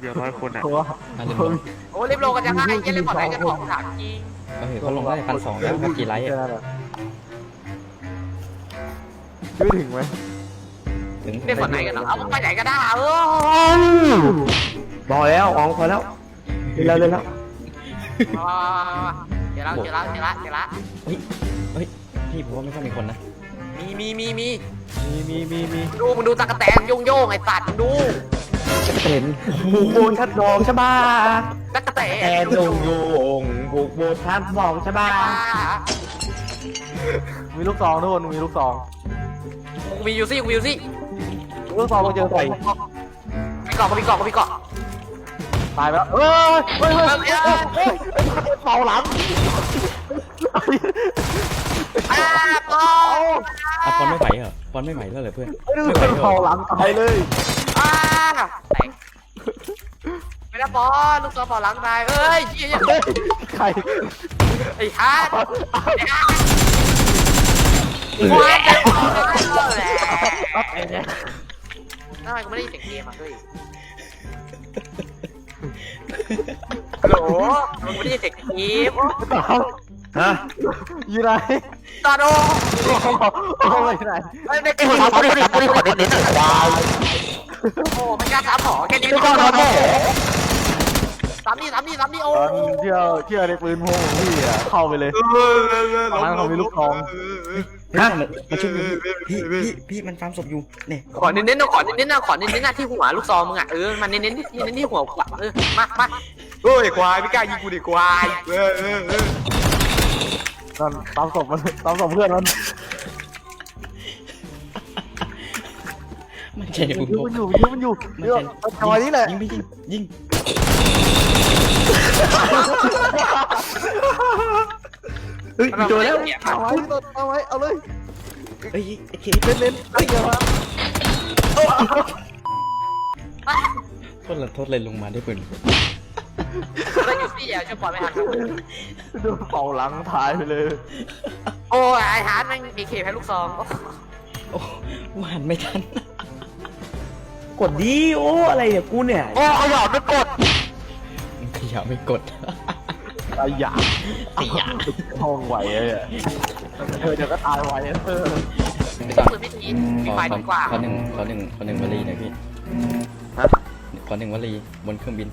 เดี๋ยวร้อยคนอะ ตัวอะลืมลงโอ้รีบลงกันจะง่ายเยี่ยเล่นก่อนไหนกันของถามจริงเออเขาลงได้พันสองแล้วกับกี่ไลค์แค่อะนั้นแหละไม่ถึงไหมถึงเล่นก่อนไหนกันเหรอเอาไปไหนก็ได้เออบอกแล้วอ๋องพอแล้วเร็วเร็วแล้วเดี๋ยวละเดี๋ยวละเดี๋ยวละเดี๋ยวละพี่ผมว่าไม่ค่อยมีคนนะมีมีมีมีมีมีมีมีดูมึงดูตะกะแตนโยงโยงไอ้สัตว์มึ งดูเห็นบุกโบนทัดดองใช่ป่ะตะกะแตแต่นโยงโยงบุกโบนทัดดองใช่ป่ะมีลูกซองทุกคนมีลูกซองกูมีอยู่สิกูมีอยู่สิลูกซองมาเจอใส่มีเกาะก็มีเกาะก็มีเกาะตายไปแล้วเฮ้ยเฮ้ยเฮ้ยเฮ้ยเฮ้ยเป่าหลังอ้าปออะปอนไม่ไหวเหรอปอนไม่ไหวแล้วเหรอเพื่อนไม่ไหวเป่าหลังตายเลยอ้าแตก ไม่ได้ปอลูกตัวปอหลังตายเอ้ยเหี้ยใครไอ้ฮาร์ดไอ้ฮาร์ดว้าวทำไมกูไม่ได้ยินเสียงเกมอะเฮ้ยฮัลโหลมึงไม่ได้ยินเสียงเกมฮะอยู่ไหนตอนโอ้เอาไปไหนไม่ได้กูขอกูขอกูขอเน้นๆว้าว โอ้ไม่กล้าถามหมอแค่นี้ไม่กล้าถามหมอสามนี่สามนี่สามนี่โอ้ตอนเที่ยวเที่ยวในปืนพงของพี่อะเข้าไปเลยตอนนั้นเขามีลูกซองฮะมาช่วยพี่พี่พี่พี่มันฟาร์มศพอยู่เนี่ยขอเน้นๆนะขอเน้นๆนะขอเน้นๆนะที่หัวลูกซองมึงอะเออมันเน้นๆที่เน้นๆที่หัวขวาเออมามาเฮ้ยควายไม่กล้ายิงกูดิควายเออเออเออนั่นตามศพมันตามศพเพื่อนมัน มันใช่มันบุญอยู่พมันอยู่มันอยู่มันเดี๋ยวใช่เอาจอยนี่แหละยิงไปยิงยิงเฮ้ยโดนแล้วเอาไว้เอาไว้เอาเลยเอ้ยไอ้เคเล่นเล่นเล่นเยอะมากโทษละโทษเลยลงมาได้ปืนแล้วอยู่ที่เดียวช่วยปล่อยไม่ทันครับดูเป่าหลังถ่ายไปเลย โอ้ยไอ้ฮาร์ดแม่งมีเคให้ลูกซองโอ้หวานไม่ทัน กดดีโอ้อะไรเนี่ยกูเนี่ยโอ้ขยับไม่กดมันขยับไม่กดตายหยาขยับห้องไหวเลยอะเธอเดี๋ยวก็ตายไหวเออไม่ต้องปืนพิธีขมีอไฟขอดีกว่าขอหนึ่งขอหนึ่งขอหนึ่งวลีหน่อยพี่ขอหนึ่งวลีบนเครื่องบิน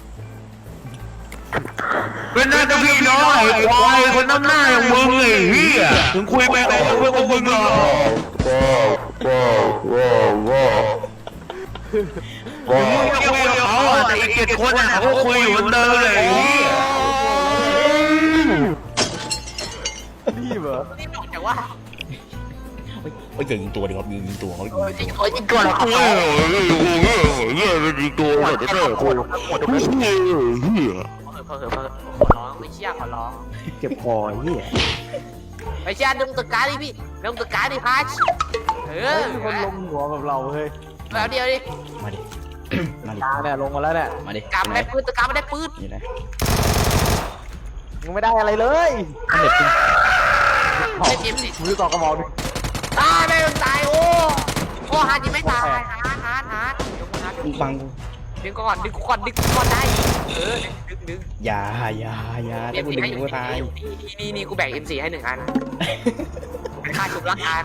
เป็นหน้าจะพี่น้องไอ้ควายคนน้ำหน้าอย่างมึงไอ้เหี้ยถึงคุยไปไหนก็คุยกับมึงหรอกมึงไม่ คุยกับเขาอะแต่อีกเจ็ดคนอะเขาก็คุยอยู่เหมือนเดิมเลยไอ้เหี้ยนี่เหรอนี่บอกแต่ว่าโอ้ยยิงตัวดีครับยิงตัวเขายิงจริงโอ้ยจริงก่อนเฮ้ยเฮ้ยเฮ้ยเฮ้ยเป็นตัวเหรอเจ้าคุยเฮ้ยเฮ้ยเพิ่มเพิ่มเพิ่มขอร้องไม่เชี่ยขอร้องเจ็บคอไอ้เหี้ยไม่เชี่ยดึงตึกการดิพี่ดึงตึกการดิพัชเอเฮ้อยมีคนลงหัวกับเราเฮ้ย แล้วเดียวดิมาดิ มาดิ กลางเนี่ยลงมาแล้วเนี่ยมาดิกาไม่ได้ปืนตึกการไม่ได้ปืนนี่นะมึงไม่ได้อะไรเลยมันเด็ดจริงไม่เจ็บสิมือต่อกระบอกดิตายไม่ตายโอ้โอ้ฮาร์ดยังไม่ตายฮาร์ดฮาร์ดฮาร์ดเดี๋ยวกูฮาร์ดมึงฟังกูดึงก่อนดึงก่อนดึงก่อนได้เออดึงดึงอย่าอย่าอย่าถ้ากูดึงกูก็ตายนี่นี่กูแบ่ง M4 ให้หนึ่งอันเป็นค่าชุบละกัน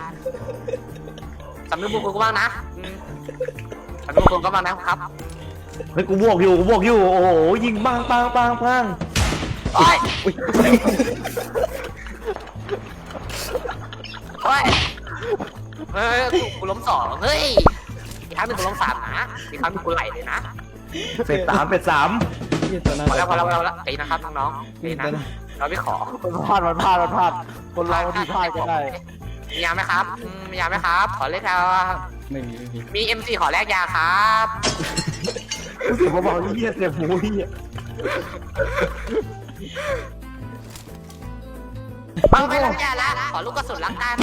สำนึกบุญคุณก็บ้างนะ สำนึกบุญคุณก็บ้างนะครับเฮ้ยกูบวกอยู่กูบวกอยู่โอ้โหยิงปังปังปังปังโอ้ยอุ้ยโอ้ยเฮ้ยกูล้มสองเฮ้ยอีกครั้งหนึ่งกูล้มสามนะอีกครั้งหนึ่งกูไหลเลยนะเป็ดสามเป็ดสามเหี้ยตัวนั้นพอแล้วพอแล้วพอแล้วตีนะครับน้องๆตีนะเราไม่ขอมันพลาดมันพลาดมันพลาดคนเราที่พลาดก็ได้มียาไหมครับอืมมียาไหมครับ ขอเลขยา ไม่มีไม่มีมี MC ขอแลกยาครับกูเสียงเบาๆเหี้ยเสียงหูเหี้ยบางไม่รับยาละขอลูกกระสุนละกัน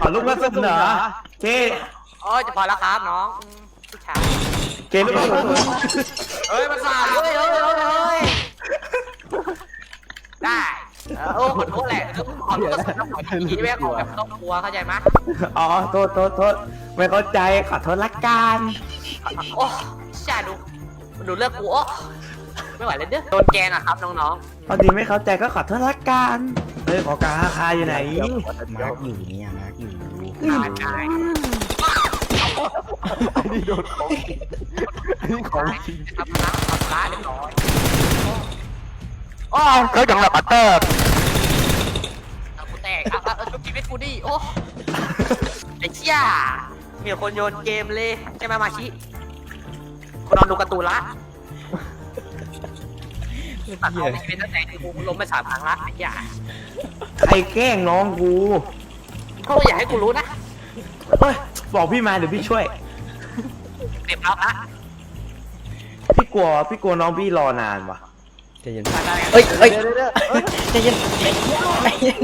ขอลูกกระสุนเหรอเจโอ้ยจะพอแล้วครับน้องอืมผู้ชายเจลูกกระสุนเฮ้ยมาสาดเฮ้ยเฮ้ยเฮ้ยเฮ้ย ได้เโอ้ขอโทษแหละขอโทษต้องขอทีแม่ของแบบต้องกลัวเข้าใจไหมอ๋อโทษโทษโทษไม่เข้าใจขอโทษละกันโอ้ช่าดูดูเลือกกูโอ้ไม่ไหวเลยเด้อโดนแกงอะครับน้องๆพอดีไม่เข้าใจก็ขอโทษละกันเฮ้ยขอกาคาอยู่ไหนมาร์กอยู่เนี่ยมาร์กอยู่ๆตายตายอันนี้โดนของจริงอันนี้ของจริงทำนทำร้ายเรียบร้อย อ๋อเขาจังหวะปัตเตอร์เอากูแตกอะอะชุบชีวิตกูดิโอ้ไอ้เชี่ยมีคนโยนเกมเลยใช่ไหมมาชิคนนอนดูการ์ตูนละตัดเอาชีวิตตั้งแต่กูล้มไปสามครั้งละไอ้เหี้ยใครแกล้งน้องกูเขาอยากให้กูรู้นะเฮ้ยบอกพี่มาเดี๋ยวพี่ช่วย เต็มแล้วนะพี่กลัวพี่กลัวน้องพี่รอนานวะ ใจเย็นมาได้เอ้ยเอ้ยเดี๋ยวเดี๋ยวเอ้ยใจเย็นใจเย็น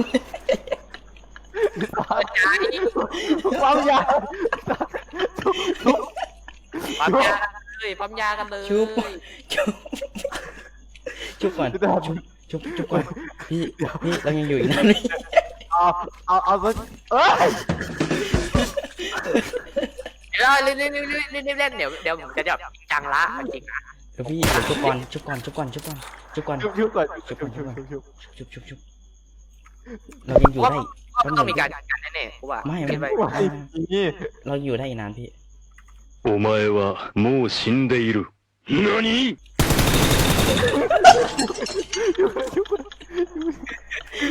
เปิดใจความยาวปั๊มยากันเลยปั๊มยากันเลยชุบชุบชุบก่อนชุบชุบชุบก่อนพี่พี่เรายังอยู่อีกนานไหมเอาเอาเอาสักเอ้ยเดี๋ยวเล่นเล่นเล่นเล่นเล่นเล่นเดี๋ยวเดี๋ยวผมจะแบบจังละจริงนะเดี๋ยวพี่เดี๋ยวชุบก่อนชุบก่อนชุบก่อนชุบก่อน ชุบก่อน ชุบชุบก่อนชุบชุบชุบชุบ ชุบชุบชุบเรายังอยู่ ว่า ได้ ก็ต้องมีการจัดการแน่ๆกูว่า ไม่ คิด ไม่ ไว้ ไอ้นี่ เราอยู่ได้อีกนานพี่ お前はもう死んでいる。何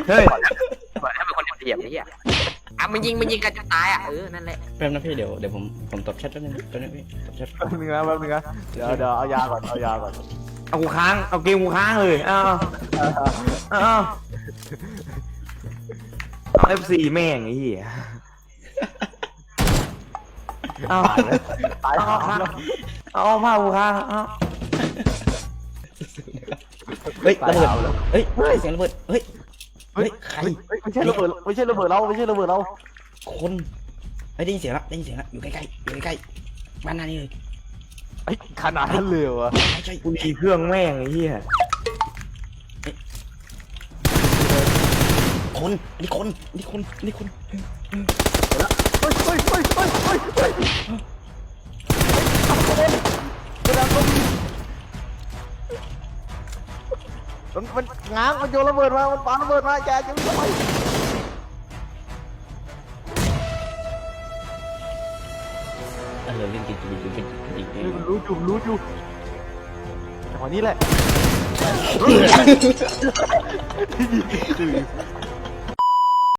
เฮ้ย ถ้าเป็นคนเดียบนี่อ่ะอ่ะมันยิงมันยิงกันจะตายอ่ะเออนั่นแหละ แป๊บนะพี่เดี๋ยวเดี๋ยวผมผมตบแชทแป๊บนึงแป๊บนึงพี่ตบแชท แป๊บนึงนะแป๊บนึงนะเดี๋ยวเดี๋ยวเอายาก่อนเอายาก่อน เอากูค้าง เอาเกมกูค้างเลยเอาเอาเอาเอาเอฟซีแม่งไอ้เหี้ยเอาตายเอาแล้วค้างเอาเอาผ้ากูค้างเอาเฮ้ยระเบิดเฮ้ยเสียงระเบิดเฮ้ยเฮ้ยใครไม่ใช่ระเบิดไม่ใช่ระเบิดเราไม่ใช่ระเบิดเราคนเฮ้ยได้ยินเสียงละได้ยินเสียงละอยู่ใกล้ๆอยู่ใกล้ๆบ้านหน้านี่เลย ไอ้ขนาดนั้นเลยเหรอใช่ใช่กูมีเครื่องแม่งไอ้เหี้ยคนนี่คนนี่คนนี่คนเฮ้ยเฮ้ยเฮ้ยเฮ้ยเฮ้ยเฮ้ยเฮ้ยกระดานลมมันมันง้างมันโยนระเบิดมา มันปาระเบิดมาแกจะไม่ไป เออวิ่งกินกินกินกินกินกินรู้อยู่รู้อยู่จังหวะนี้แหละ